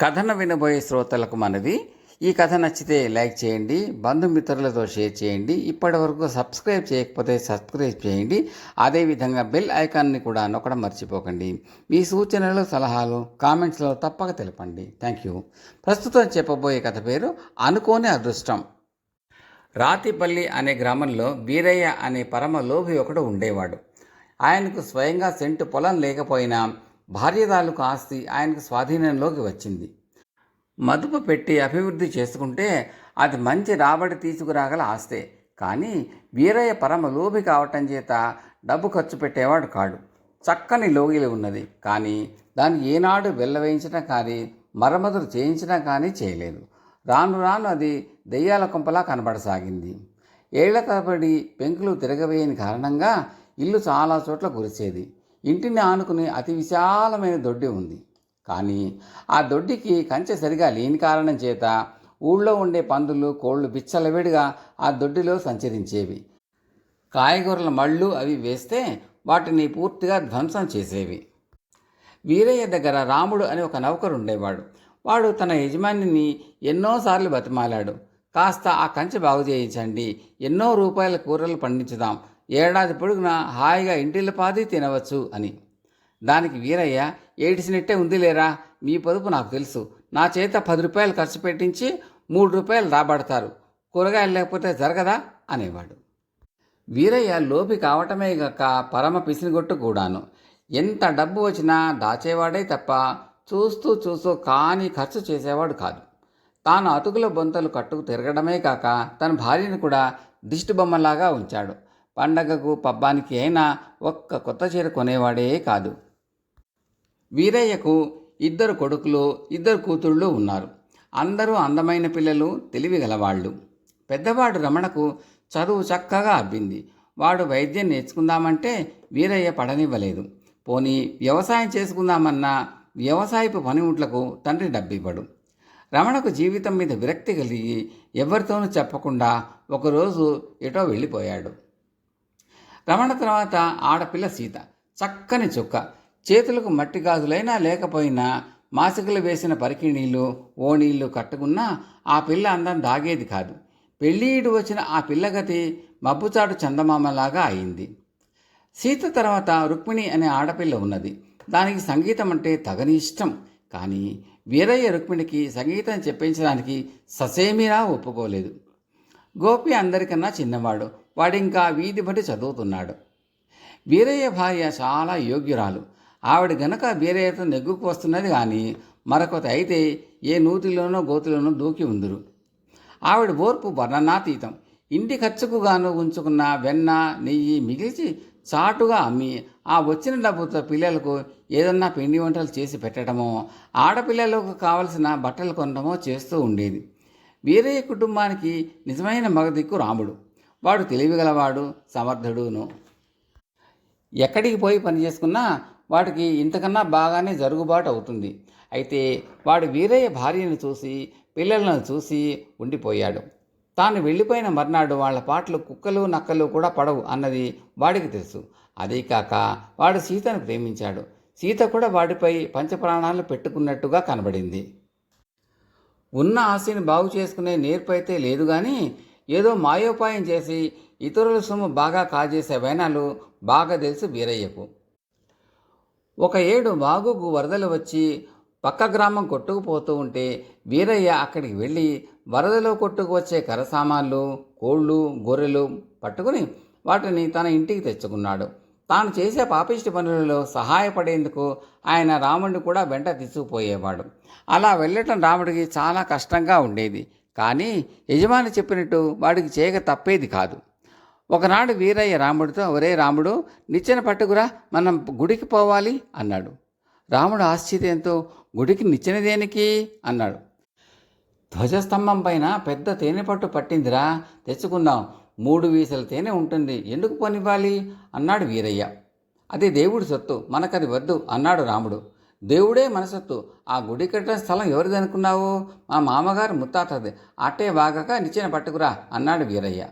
కథను వినబోయే శ్రోతలకు మనవి. ఈ కథ నచ్చితే లైక్ చేయండి బంధుమిత్రులతో షేర్ చేయండి ఇప్పటి వరకు సబ్స్క్రైబ్ చేయకపోతే సబ్స్క్రైబ్ చేయండి. అదేవిధంగా బెల్ ఐకాన్ని కూడా నొక్కడం మర్చిపోకండి. మీ సూచనలు సలహాలు కామెంట్స్లో తప్పక తెలపండి. Thank you. ప్రస్తుతం చెప్పబోయే కథ పేరు అనుకోని అదృష్టం. రాతిపల్లి అనే గ్రామంలో వీరయ్య అనే పరమ లోభి ఒకడు ఉండేవాడు. ఆయనకు స్వయంగా సెంటు పొలం లేకపోయినా భార్య తాలూకు ఆస్తి ఆయనకు స్వాధీనంలోకి వచ్చింది. మదుపు పెట్టి అభివృద్ధి చేసుకుంటే అది మంచి రాబడి తీసుకురాగల ఆస్తే. కానీ వీరయ్య పరమ లోభి కావటం చేత డబ్బు ఖర్చు పెట్టేవాడు కాడు. చక్కని లోగిలి ఉన్నది. కానీ దాన్ని ఏనాడు వెళ్ళవేయించడం కానీ మరమ్మతులు చేయించడం కానీ చేయలేదు. రాను రాను అది దెయ్యాల కొంపలా కనబడసాగింది. ఏళ్ళ తరబడి పెంకులు తిరగవేయని కారణంగా ఇల్లు చాలా చోట్ల కురిసేది ఇంటిని ఆనుకుని అతి విశాలమైన దొడ్డి ఉంది. కానీ ఆ దొడ్డికి కంచె సరిగా లేని కారణం చేత ఊళ్ళో ఉండే పందులు కోళ్ళు బిచ్చలవిడిగా ఆ దొడ్డిలో సంచరించేవి. కాయగూరల మళ్ళు అవి వేస్తే వాటిని పూర్తిగా ధ్వంసం చేసేవి. వీరయ్య దగ్గర రాముడు అని ఒక నౌకరు ఉండేవాడు. వాడు తన యజమానిని ఎన్నోసార్లు బతిమాలాడు. కాస్త ఆ కంచె బాగు చేయించండి ఎన్నో రూపాయల కూరలు పండించుదాం ఏడాది పొడుగునా హాయిగా ఇంటిల్లిపాది తినవచ్చు అని. దానికి వీరయ్య ఏడిసినట్టే ఉంది లేరా మీ పొదుపు నాకు తెలుసు. నా చేత పది రూపాయలు ఖర్చు పెట్టించి మూడు రూపాయలు రాబడతారు. కూరగాయలు లేకపోతే జరగదా? అనేవాడు. వీరయ్య లోపి కావటమే గక పరమ పిసినిగొట్టు కూడాను. ఎంత డబ్బు వచ్చినా దాచేవాడే తప్ప చూస్తూ చూస్తూ కానీ ఖర్చు చేసేవాడు కాదు. తాను అతుకుల బొంతలు కట్టుకు తిరగడమే కాక తన భార్యను కూడా దిష్టి బొమ్మలాగా ఉంచాడు. పండగకు పబ్బానికి అయినా ఒక్క కొత్త చీర కొనేవాడే కాదు. వీరయ్యకు ఇద్దరు కొడుకులు ఇద్దరు కూతుళ్ళు ఉన్నారు. అందరూ అందమైన పిల్లలు తెలివి గలవాళ్ళు. పెద్దవాడు రమణకు చదువు చక్కగా అబ్బింది. వాడు వైద్యం నేర్చుకుందామంటే వీరయ్య పడనివ్వలేదు. పోనీ వ్యవసాయం చేసుకుందామన్నా వ్యవసాయపు పనిముట్లకు తండ్రి డబ్బివ్వడు. రమణకు జీవితం మీద విరక్తి కలిగి ఎవరితోనూ చెప్పకుండా ఒకరోజు ఎటో వెళ్ళిపోయాడు. రమణ తర్వాత ఆడపిల్ల సీత. చక్కని చుక్క. చేతులకు మట్టి గాజులైనా లేకపోయినా మాసికలు వేసిన పరికిణీళ్ళు నీళ్ళు కట్టుకున్నా ఆ పిల్ల అందం దాగేది కాదు. పెళ్ళీడు వచ్చిన ఆ పిల్లగతి మబ్బుచాటు చందమామలాగా అయింది. సీత తర్వాత రుక్మిణి అనే ఆడపిల్ల ఉన్నది. దానికి సంగీతం అంటే తగని ఇష్టం కానీ వీరయ్య రుక్మిణికి సంగీతం చెప్పించడానికి ససేమిరా ఒప్పుకోలేదు. గోపి అందరికన్నా చిన్నవాడు. వాడింకా వీధి బట్టి చదువుతున్నాడు. వీరయ్య భార్య చాలా యోగ్యురాలు. ఆవిడ గనక వీరయ్యతో నెగ్గుకు వస్తున్నది కానీ మరొకటి అయితే ఏ నూతిలోనో గోతిలోనో దూకి ఉందురు. ఆవిడ ఓర్పు వర్ణనాతీతం. ఇంటి ఖర్చుకు గాను ఉంచుకున్న వెన్న నెయ్యి మిగిల్చి చాటుగా అమ్మి ఆ వచ్చిన డబ్బుతో పిల్లలకు ఏదన్నా పిండి వంటలు చేసి పెట్టడమో ఆడపిల్లలకు కావలసిన బట్టలు కొనడమో చేస్తూ ఉండేది. వీరయ్య కుటుంబానికి నిజమైన మగదిక్కు రాముడు. వాడు తెలివిగలవాడు సమర్థుడును. ఎక్కడికి పోయి పని చేసుకున్నా వాడికి ఇంతకన్నా బాగానే జరుగుబాటు అవుతుంది. అయితే వాడు వీరయ్య భార్యను చూసి పిల్లలను చూసి ఉండిపోయాడు. తాను వెళ్ళిపోయిన మర్నాడు వాళ్ళ పాటలు కుక్కలు నక్కలు కూడా పడవు అన్నది వాడికి తెలుసు. అదే కాక వాడు సీతను ప్రేమించాడు. సీత కూడా వాడిపై పంచప్రాణాలు పెట్టుకున్నట్టుగా కనబడింది. ఉన్న ఆశని బాగు చేసుకునే నేర్పు అయితే లేదు కానీ ఏదో మాయోపాయం చేసి ఇతరుల సొమ్ము బాగా కాజేసే వైనాలు బాగా తెలుసు వీరయ్యకు. ఒక ఏడు బాగుకు వరదలు వచ్చి పక్క గ్రామం కొట్టుకుపోతూ ఉంటే వీరయ్య అక్కడికి వెళ్ళి వరదలో కొట్టుకు వచ్చే కరసామాన్లు కోళ్ళు గొర్రెలు పట్టుకుని వాటిని తన ఇంటికి తెచ్చుకున్నాడు. తాను చేసే పాపిష్టి పనులలో సహాయపడేందుకు ఆయన రాముడిని కూడా వెంట తీసుకుపోయేవాడు. అలా వెళ్ళటం రాముడికి చాలా కష్టంగా ఉండేది. కానీ యజమాని చెప్పినట్టు వాడికి చేయక తప్పేది కాదు. ఒకనాడు వీరయ్య రాముడితో ఒరే రాముడు నిచ్చెన పట్టుకురా మనం గుడికి పోవాలి అన్నాడు. రాముడు ఆశ్చర్యంతో గుడికి నిచ్చెన దేనికి? అన్నాడు. ధ్వజస్తంభం పైన పెద్ద తేనె పట్టు పట్టిందిరా తెచ్చుకుందాం. మూడు వీసల తేనె ఉంటుంది ఎందుకు పనివ్వాలి అన్నాడు వీరయ్య. అది దేవుడి సొత్తు మనకది వద్దు అన్నాడు రాముడు. దేవుడే మనసత్తు. ఆ గుడి కట్టిన స్థలం ఎవరిది అనుకున్నావు? మా మామగారు ముత్తాతది. అట్టే బాగక నిచ్చెన పట్టుకురా అన్నాడు వీరయ్య.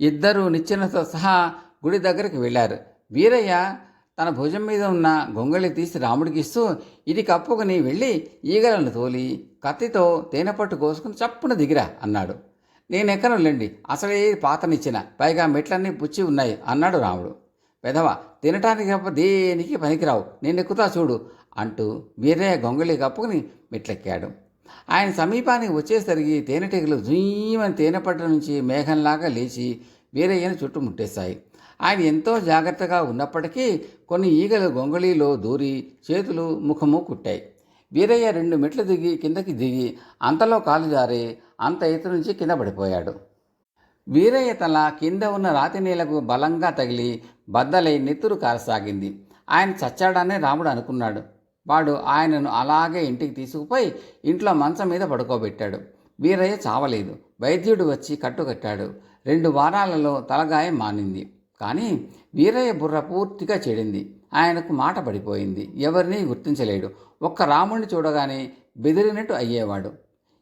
ఇద్దరు నిచ్చెనతో సహా గుడి దగ్గరికి వెళ్ళారు. వీరయ్య తన భుజం మీద ఉన్న గొంగళి తీసి రాముడికి ఇస్తూ ఇది కప్పుకొని వెళ్ళి ఈగలను తోలి కత్తితో తేనెపట్టు కోసుకుని చప్పున దిగిరా అన్నాడు. నేనెక్కను లేండి అసలే పాతనిచ్చిన పైగా మెట్లన్నీ పుచ్చి ఉన్నాయి అన్నాడు రాముడు. పెదవ తినటానికి తప్ప దేనికి పనికిరావు? నేను ఎక్కుతా చూడు. అంటూ వీరయ్య గొంగళి కప్పుకుని మెట్లెక్కాడు. ఆయన సమీపానికి వచ్చేసరికి తేనెటీగలు జుయ్యమని తేనెపట్ట నుంచి మేఘంలాగా లేచి వీరయ్యను చుట్టుముట్టేశాయి ఆయన ఎంతో జాగ్రత్తగా ఉన్నప్పటికీ కొన్ని ఈగలు గొంగళిలో దూరి చేతులు ముఖము కుట్టాయి. వీరయ్య రెండు మెట్లు దిగి కిందకి దిగి అంతలో కాలు జారి అంత ఎత్తు నుంచి కింద పడిపోయాడు. వీరయ్య తల కింద ఉన్న రాతి నీళ్ళకు బలంగా తగిలి బద్దలై నెత్తురు కారసాగింది. ఆయన చచ్చాడనే రాముడు అనుకున్నాడు. వాడు ఆయనను అలాగే ఇంటికి తీసుకుపోయి ఇంట్లో మంచం మీద పడుకోబెట్టాడు. వీరయ్య చావలేదు. వైద్యుడు వచ్చి కట్టుకట్టాడు. రెండు వారాలలో తలగాయం మానింది. కానీ వీరయ్య బుర్ర పూర్తిగా చెడింది. ఆయనకు మాట పడిపోయింది. ఎవరిని గుర్తించలేడు. ఒక్క రాముడిని చూడగానే బెదిరినట్టు అయ్యేవాడు.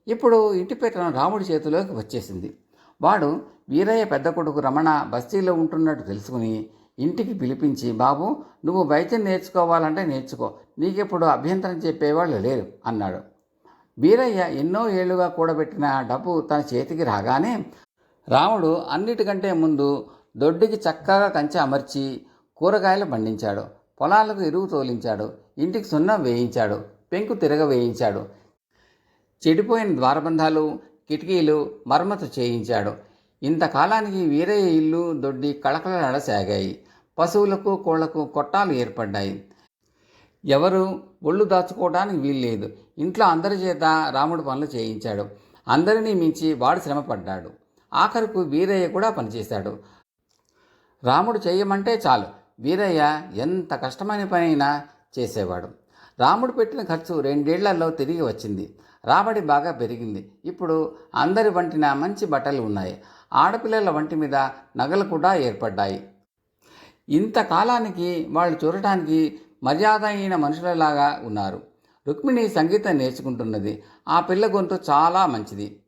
ఇప్పుడు ఇంటి పెట్టడం రాముడి చేతిలోకి వచ్చేసింది. వాడు వీరయ్య పెద్ద కొడుకు రమణ బస్తీలో ఉంటున్నట్టు తెలుసుకుని ఇంటికి పిలిపించి బాబు నువ్వు వైద్యం నేర్చుకోవాలంటే నేర్చుకో. నీకెప్పుడు అభ్యంతరం చెప్పేవాళ్ళు లేరు అన్నాడు. వీరయ్య ఎన్నో ఏళ్ళుగా కూడబెట్టిన డబ్బు తన చేతికి రాగానే రాముడు అన్నిటికంటే ముందు దొడ్డికి చక్కగా కంచె అమర్చి కూరగాయలు పండించాడు. పొలాలకు ఎరువు తోలించాడు. ఇంటికి సున్నం వేయించాడు. పెంకు తిరగ వేయించాడు. చెడిపోయిన ద్వారబంధాలు కిటికీలు మరమ్మతు చేయించాడు. ఇంతకాలానికి వీరయ్య ఇల్లు దొడ్డి కళకళలాడసాగాయి. పశువులకు కోళ్ళకు కొట్టాలు ఏర్పడ్డాయి. ఎవరు ఒళ్ళు దాచుకోవడానికి వీల్లేదు ఇంట్లో అందరి చేత రాముడు పనులు చేయించాడు. అందరినీ మించి వాడు శ్రమపడ్డాడు. ఆఖరుకు వీరయ్య కూడా పనిచేశాడు. రాముడు చేయమంటే చాలు. వీరయ్య ఎంత కష్టమైన పనైనా చేసేవాడు. రాముడు పెట్టిన ఖర్చు రెండేళ్ళలో తిరిగి వచ్చింది. రాబడి బాగా పెరిగింది. ఇప్పుడు అందరి వంటిన మంచి బట్టలు ఉన్నాయి. ఆడపిల్లల వంటి మీద నగలు కూడా ఏర్పడ్డాయి. ఇంతకాలానికి వాళ్ళు చూడటానికి మర్యాద అయిన మనుషులలాగా ఉన్నారు. రుక్మిణి సంగీతం నేర్చుకుంటున్నది. ఆ పిల్ల గొంతు చాలా మంచిది.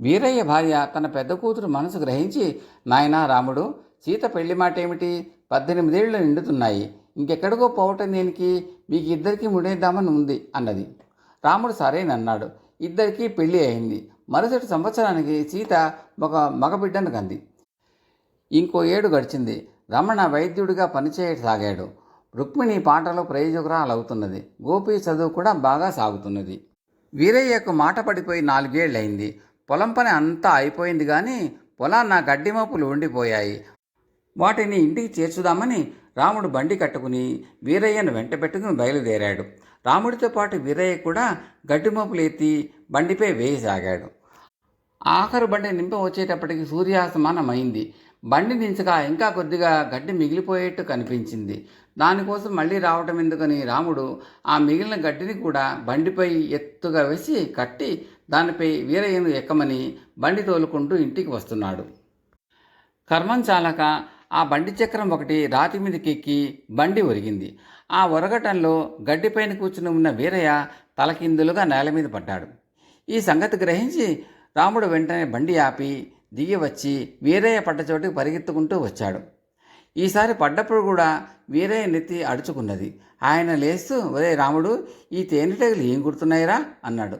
వీరయ్య భార్య తన పెద్ద కూతురు మనసు గ్రహించి నాయనా రాముడు సీత పెళ్ళి మాట ఏమిటి పద్దెనిమిదేళ్ళు నిండుతున్నాయి. ఇంకెక్కడికో పోవటం దేనికి? మీకు ఇద్దరికి ముడేద్దామని ఉంది అన్నది. రాముడు సరేనన్నాడు. ఇద్దరికీ పెళ్ళి అయింది. మరుసటి సంవత్సరానికి సీత ఒక మగబిడ్డను కంది. ఇంకో ఏడు గడిచింది. రమణ వైద్యుడిగా పనిచేయసాగాడు. రుక్మిణి పాటలో ప్రయోజకురాలవుతున్నది. గోపి చదువు కూడా బాగా సాగుతున్నది. వీరయ్యకు మాట పడిపోయి నాలుగేళ్ళయింది. పొలం పని అంతా అయిపోయింది కానీ పొలాన్న గడ్డి మోపులు ఉండిపోయాయి. వాటిని ఇంటికి చేర్చుదామని రాముడు బండి కట్టుకుని వీరయ్యను వెంట పెట్టుకుని బయలుదేరాడు. రాముడితో పాటు వీరయ్య కూడా గడ్డి మోపులు ఎత్తి బండిపై వేయసాగాడు. ఆఖరు బండి నింప వచ్చేటప్పటికి సూర్యాస్తమానం అయింది బండి దించగా ఇంకా కొద్దిగా గడ్డి మిగిలిపోయేట్టు కనిపించింది. దానికోసం మళ్ళీ రావటం ఎందుకని రాముడు ఆ మిగిలిన గడ్డిని కూడా బండిపై ఎత్తుగా వేసి కట్టి దానిపై వీరయ్యను ఎక్కమని బండి తోలుకుంటూ ఇంటికి వస్తున్నాడు. కర్మం చాలక ఆ బండి చక్రం ఒకటి రాతి మీదకెక్కి బండి ఒరిగింది. ఆ ఒరగటంలో గడ్డిపైన కూర్చుని ఉన్న వీరయ్య తలకిందులుగా నేల మీద పడ్డాడు. ఈ సంగతి గ్రహించి రాముడు వెంటనే బండి ఆపి దిగి వచ్చి వీరయ్య పడ్డ చోటికి పరిగెత్తుకుంటూ వచ్చాడు. ఈసారి పడ్డప్పుడు కూడా వీరయ్య నెత్తి అడుచుకున్నది. ఆయన లేస్తూ ఒరే రాముడు ఈ తేనెటీగలు ఏం గుర్తున్నాయిరా? అన్నాడు.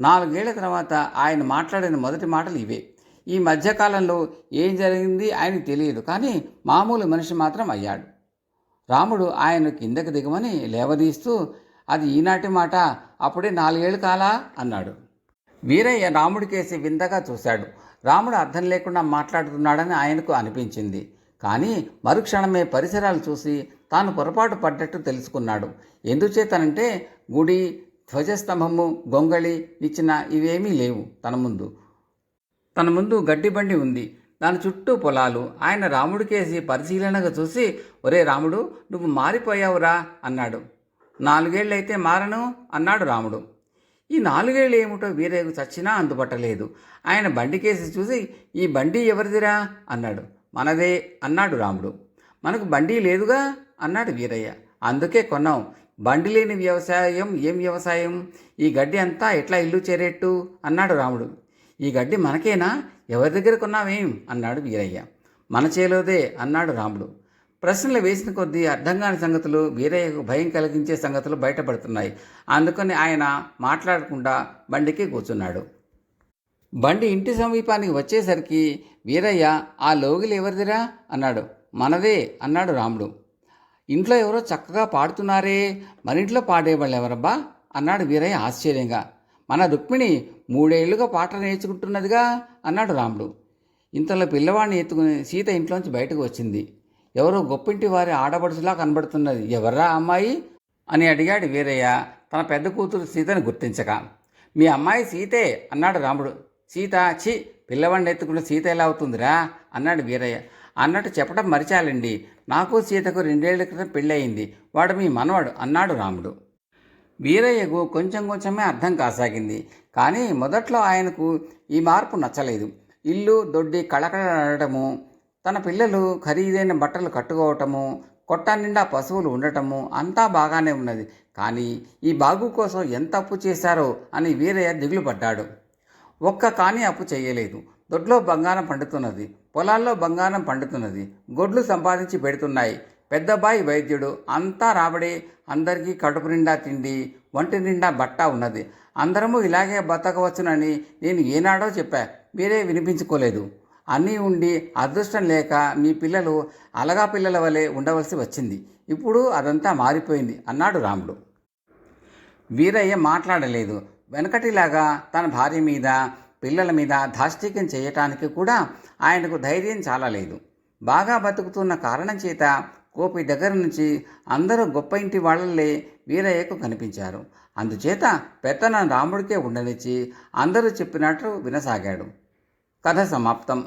నాలుగేళ్ళ తర్వాత ఆయన మాట్లాడిన మొదటి మాటలు ఇవే. ఈ మధ్యకాలంలో ఏం జరిగింది ఆయనకు తెలియదు కానీ మామూలు మనిషి మాత్రం అయ్యాడు. రాముడు ఆయన కిందకి దిగమని లేవదీస్తూ అది ఈనాటి మాట అప్పుడే నాలుగేళ్ళు కాలా? అన్నాడు. వీరయ్య రాముడికేసి వింతగా చూశాడు. రాముడు అర్థం లేకుండా మాట్లాడుతున్నాడని ఆయనకు అనిపించింది. కానీ మరుక్షణమే పరిసరాలు చూసి తాను పొరపాటు పడ్డట్టు తెలుసుకున్నాడు. ఎందుచేతనంటే గుడి ధ్వజస్తంభము గొంగళి ఇచ్చిన ఇవేమీ లేవు తన ముందు. తన ముందు గడ్డి బండి ఉంది. దాని చుట్టూ పొలాలు. ఆయన రాముడికేసి పరిశీలనగా చూసి ఒరే రాముడు నువ్వు మారిపోయావురా అన్నాడు. నాలుగేళ్ళైతే మారను అన్నాడు రాముడు. ఈ నాలుగేళ్ళు ఏమిటో వీరయ్యకు చచ్చినా అందుపట్టలేదు. ఆయన బండికేసి చూసి ఈ బండి ఎవరిదిరా? అన్నాడు. మనదే అన్నాడు రాముడు. మనకు బండి లేదుగా? అన్నాడు వీరయ్య. అందుకే కొన్నాం. బండి లేని వ్యవసాయం ఏం వ్యవసాయం? ఈ గడ్డి అంతా ఎట్లా ఇల్లు చేరేట్టు? అన్నాడు రాముడు. ఈ గడ్డి మనకేనా? ఎవరి దగ్గర కొన్నావేం? అన్నాడు వీరయ్య. మన చేలోదే అన్నాడు రాముడు. ప్రశ్నలు వేసిన కొద్దీ అర్థం కాని సంగతులు వీరయ్యకు భయం కలిగించే సంగతులు బయటపడుతున్నాయి. అందుకని ఆయన మాట్లాడకుండా బండికి కూర్చున్నాడు. బండి ఇంటి సమీపానికి వచ్చేసరికి వీరయ్య ఆ లోగిలు ఎవరిదిరా? అన్నాడు. మనదే అన్నాడు రాముడు. ఇంట్లో ఎవరో చక్కగా పాడుతున్నారే మన ఇంట్లో పాడేవాళ్ళు ఎవరబ్బా? అన్నాడు వీరయ్య ఆశ్చర్యంగా. మన రుక్మిణి మూడేళ్ళుగా పాట నేర్చుకుంటున్నదిగా అన్నాడు రాముడు. ఇంతలో పిల్లవాడిని ఎత్తుకుని సీత ఇంట్లోంచి బయటకు వచ్చింది. ఎవరో గొప్పింటి వారి ఆడపడుచులా కనబడుతున్నది. ఎవర్రా అమ్మాయి? అని అడిగాడు వీరయ్య. తన పెద్ద కూతురు సీతని గుర్తించక. మీ అమ్మాయి సీతే అన్నాడు రాముడు. సీత చి పిల్లవాడిని ఎత్తుకుంటే సీత ఎలా అవుతుందిరా? అన్నాడు వీరయ్య. అన్నట్టు చెప్పడం మరిచాలండి. నాకు సీతకు రెండేళ్ళ క్రితం పెళ్ళయింది. వాడు మీ మనవాడు అన్నాడు రాముడు. వీరయ్యకు కొంచెం కొంచెమే అర్థం కాసాగింది. కానీ మొదట్లో ఆయనకు ఈ మార్పు నచ్చలేదు. ఇల్లు దొడ్డి కళకళడము తన పిల్లలు ఖరీదైన బట్టలు కట్టుకోవటము కొట్ట నిండా పశువులు ఉండటము అంతా బాగానే ఉన్నది. కానీ ఈ బాగు కోసం ఎంత అప్పు చేశారో అని వీరయ్య దిగులు పడ్డాడు ఒక్క కానీ అప్పు చేయలేదు. దొడ్లో బంగారం పండుతున్నది పొలాల్లో బంగారం పండుతున్నది గొడ్లు సంపాదించి పెడుతున్నాయి. పెద్దబాయి వైద్యుడు అంతా రాబడి అందరికీ కడుపు నిండా తిండి ఒంటి నిండా బట్ట ఉన్నది. అందరము ఇలాగే బతకవచ్చునని నేను ఏనాడో చెప్పా. మీరే వినిపించుకోలేదు. అన్నీ ఉండి అదృష్టం లేక మీ పిల్లలు అలగా పిల్లల వలె ఉండవలసి వచ్చింది. ఇప్పుడు అదంతా మారిపోయింది అన్నాడు రాముడు. వీరయ్య మాట్లాడలేదు. వెనకటిలాగా తన భార్య మీద పిల్లల మీద ధాష్టికం చేయటానికి కూడా ఆయనకు ధైర్యం చాలలేదు. బాగా బతుకుతున్న కారణం చేత కోపి దగ్గర నుంచి అందరూ గొప్ప ఇంటి వాళ్ళలే వీరయ్యకు కనిపించారు. అందుచేత పెత్తన రాముడికే ఉండనిచ్చి అందరూ చెప్పినట్టు వినసాగాడు. కథ సమాప్తం